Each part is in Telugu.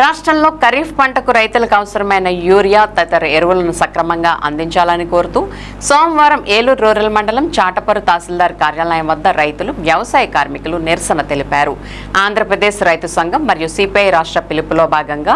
రాష్ట్రంలో ఖరీఫ్ పంటకు రైతులకు అవసరమైన యూరియా తదితర ఎరువులను సక్రమంగా అందించాలని కోరుతూ సోమవారం ఏలూరు రూరల్ మండలం చాటపరు తహసీల్దార్ కార్యాలయం వద్ద రైతులు వ్యవసాయ కార్మికులు నిరసన తెలిపారు. ఆంధ్రప్రదేశ్ రైతు సంఘం మరియు సిపిఐ రాష్ట్ర పిలుపులో భాగంగా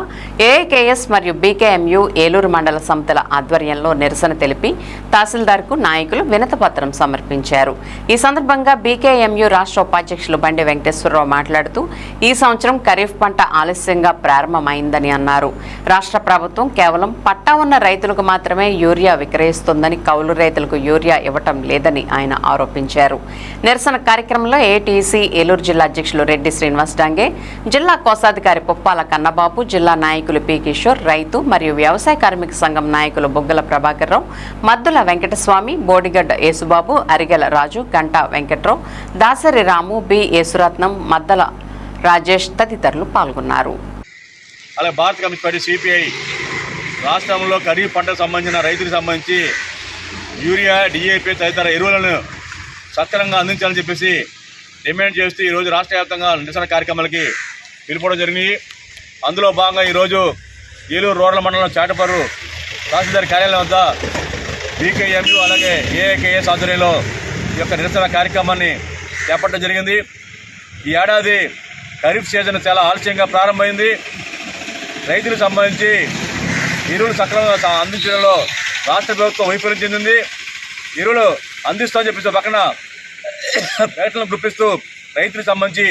ఏకేఎస్ మరియు బీకేఎంయు ఏలూరు మండల సంస్థల ఆధ్వర్యంలో నిరసన తెలిపి తహసీల్దార్కు నాయకులు వినతపత్రం సమర్పించారు. ఈ సందర్భంగా బీకేఎంయు రాష్ట్ర ఉపాధ్యక్షులు బండి వెంకటేశ్వరరావు మాట్లాడుతూ ఈ సంవత్సరం ఖరీఫ్ పంట ఆలస్యంగా ప్రారంభమైందని అన్నారు. రాష్ట్ర ప్రభుత్వం కేవలం పట్టా ఉన్న రైతులకు మాత్రమే యూరియా విక్రయిస్తోందని కౌలు రైతులకు యూరియా ఇవ్వటం లేదని ఆయన ఆరోపించారు. నిరసన కార్యక్రమంలో ఏటీసీ ఏలూరు జిల్లా అధ్యక్షులు రెడ్డి శ్రీనివాస్ డాంగే జిల్లా కోశాధికారి పుప్పాల కన్నబాబు జిల్లా నాయకులు పి కిషోర్ రైతు మరియు వ్యవసాయ కార్మిక సంఘం నాయకులు బుగ్గల ప్రభాకర్రావు మద్దుల వెంకటస్వామి బోడిగడ్డ యేసుబాబు అరిగెల రాజు గంటా వెంకట్రావు దాసరి రాము బి యేసురత్నం మద్దల రాజేష్ తదితరులు పాల్గొన్నారు. అలాగే భారత కమ్యూనిస్ట్ పార్టీ సిపిఐ రాష్ట్రంలో ఖరీఫ్ పంటకు సంబంధించిన రైతులకు సంబంధించి యూరియా డిఏపి తదితర ఎరువులను సక్రమంగా అందించాలని చెప్పేసి డిమాండ్ చేస్తూ ఈరోజు రాష్ట్ర వ్యాప్తంగా నిరసన కార్యక్రమాలకి పిలుపడం జరిగింది. అందులో భాగంగా ఈరోజు ఏలూరు రూరల్ మండలం చాటపర్రు తహసీల్దార్ కార్యాలయం వద్ద బీకేఎంయు అలాగే ఏఏకేఎస్ ఆధ్వర్యంలో ఈ యొక్క నిరసన కార్యక్రమాన్ని చేపట్టడం జరిగింది. ఈ ఏడాది ఖరీఫ్ సీజన్ చాలా ఆలస్యంగా ప్రారంభమైంది. రైతులకు సంబంధించి ఎరువులు సక్రమంగా అందించడంలో రాష్ట్ర ప్రభుత్వం వైఫల్యం చెందింది. ఎరువులు అందిస్తామని చెప్పేసి పక్కన ప్రకటనలు గుప్పిస్తూ రైతులకు సంబంధించి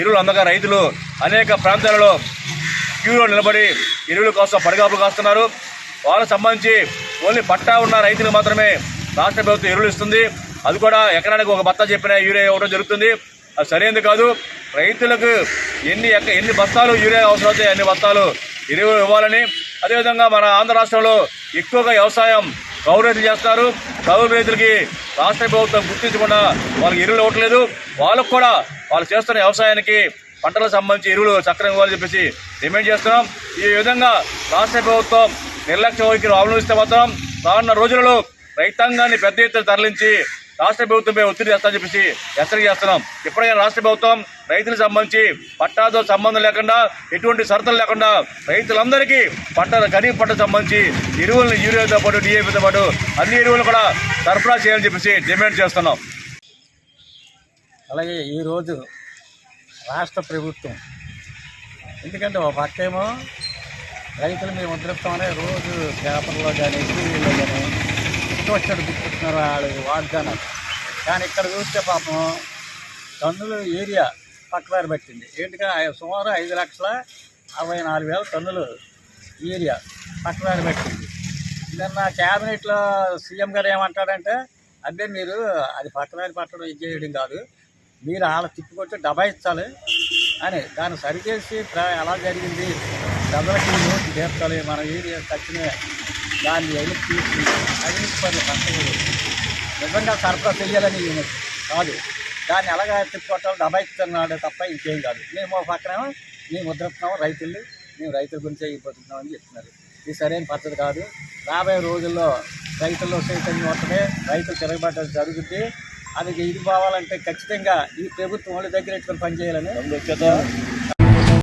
ఎరువులు అందగా రైతులు అనేక ప్రాంతాలలో క్యూలో నిలబడి ఎరువుల కోసం పడిగాపులు కాస్తున్నారు. వాళ్ళకు సంబంధించి ఓన్లీ పట్టా ఉన్న రైతులకు మాత్రమే రాష్ట్ర ప్రభుత్వం ఎరువులు ఇస్తుంది. అది కూడా ఎకరానికి ఒక బత్తా చెప్పిన యూరియా ఇవ్వడం జరుగుతుంది. అది సరైనది కాదు. రైతులకు ఎన్ని ఎన్ని బస్తాలు యూరియా అవసరం అవుతాయి అన్ని బస్తాలు ఎరువులు ఇవ్వాలని. అదేవిధంగా మన ఆంధ్ర రాష్ట్రంలో ఎక్కువగా వ్యవసాయం కౌలు రైతులు చేస్తారు. కౌలు రైతులకి రాష్ట్ర ప్రభుత్వం గుర్తించకుండా వాళ్ళకి ఎరువులు ఇవ్వట్లేదు. వాళ్ళకు కూడా వాళ్ళు చేస్తున్న వ్యవసాయానికి పంటలకు సంబంధించి ఎరువులు చక్రం ఇవ్వాలని చెప్పేసి డిమాండ్ చేస్తున్నాం. ఈ విధంగా రాష్ట్ర ప్రభుత్వం నిర్లక్ష్య వైఖరి అవలంబిస్తే మాత్రం రానున్న రోజులలో రైతాంగాన్ని పెద్ద ఎత్తున తరలించి రాష్ట్ర ప్రభుత్వంపై ఒత్తిడి చేస్తామని చెప్పేసి హెచ్చరిక చేస్తున్నాం. ఇప్పటికైనా రాష్ట్ర ప్రభుత్వం రైతులకు సంబంధించి పట్టాతో సంబంధం లేకుండా ఎటువంటి షరతులు లేకుండా రైతులందరికీ పంట ఖరీఫ్ పంటకు సంబంధించి ఎరువులను యూరియాతో పాటు డిఏపితో పాటు అన్ని ఎరువులు కూడా సరఫరా చేయాలని చెప్పేసి డిమాండ్ చేస్తున్నాం. అలాగే ఈరోజు రాష్ట్ర ప్రభుత్వం ఎందుకంటే ఒక పక్కేమో రైతులు మేము ఉద్రిస్తామనే రోజు పేపర్లో కానీ టీవీలో కానీ ఇష్టం వచ్చాడు గుర్తున్నారు వాళ్ళు వాగ్దానాలు? కానీ ఇక్కడ చూస్తే పాపం టన్నులు ఏరియా పక్కదారి పట్టింది. ఏంటిగా సుమారు ఐదు లక్షల అరవై నాలుగు వేల టన్నులు ఏరియా పక్కదారి పట్టింది. నిన్న క్యాబినెట్లో సీఎం గారు ఏమంటాడంటే అదే మీరు అది పక్కదారి పట్టడం ఇది చేయడం కాదు. మీరు వాళ్ళ తిప్పుకొచ్చి దబాయించాలి అని దాన్ని సరిచేసి ఎలా జరిగింది? ప్రజలకి నోటి తీర్చాలి మన ఏరియా తక్షణమే దాన్ని ఎదురు తీసి అవినీతి పనులు పంటలు నిజంగా సరఫరా చేయాలని కాదు. దాన్ని ఎలాగ తిప్పుకోవటం దబాయిస్తున్నాడు తప్ప ఇంకేం కాదు. మేము ఒక మేము ముద్రిస్తున్నాం రైతులు మేము రైతుల గురించి అయిపోతున్నాం అని చెప్తున్నారు. ఇది సరైన పద్ధతి కాదు. రాబోయే రోజుల్లో రైతుల్లో చైతన్యం వస్తుంది రైతులు తిరగబడ్డ జరుగుతుంది అది ఇది పోవాలంటే ఖచ్చితంగా ఈ ప్రభుత్వం వాళ్ళ దగ్గర ఎట్టుకొని పనిచేయాలని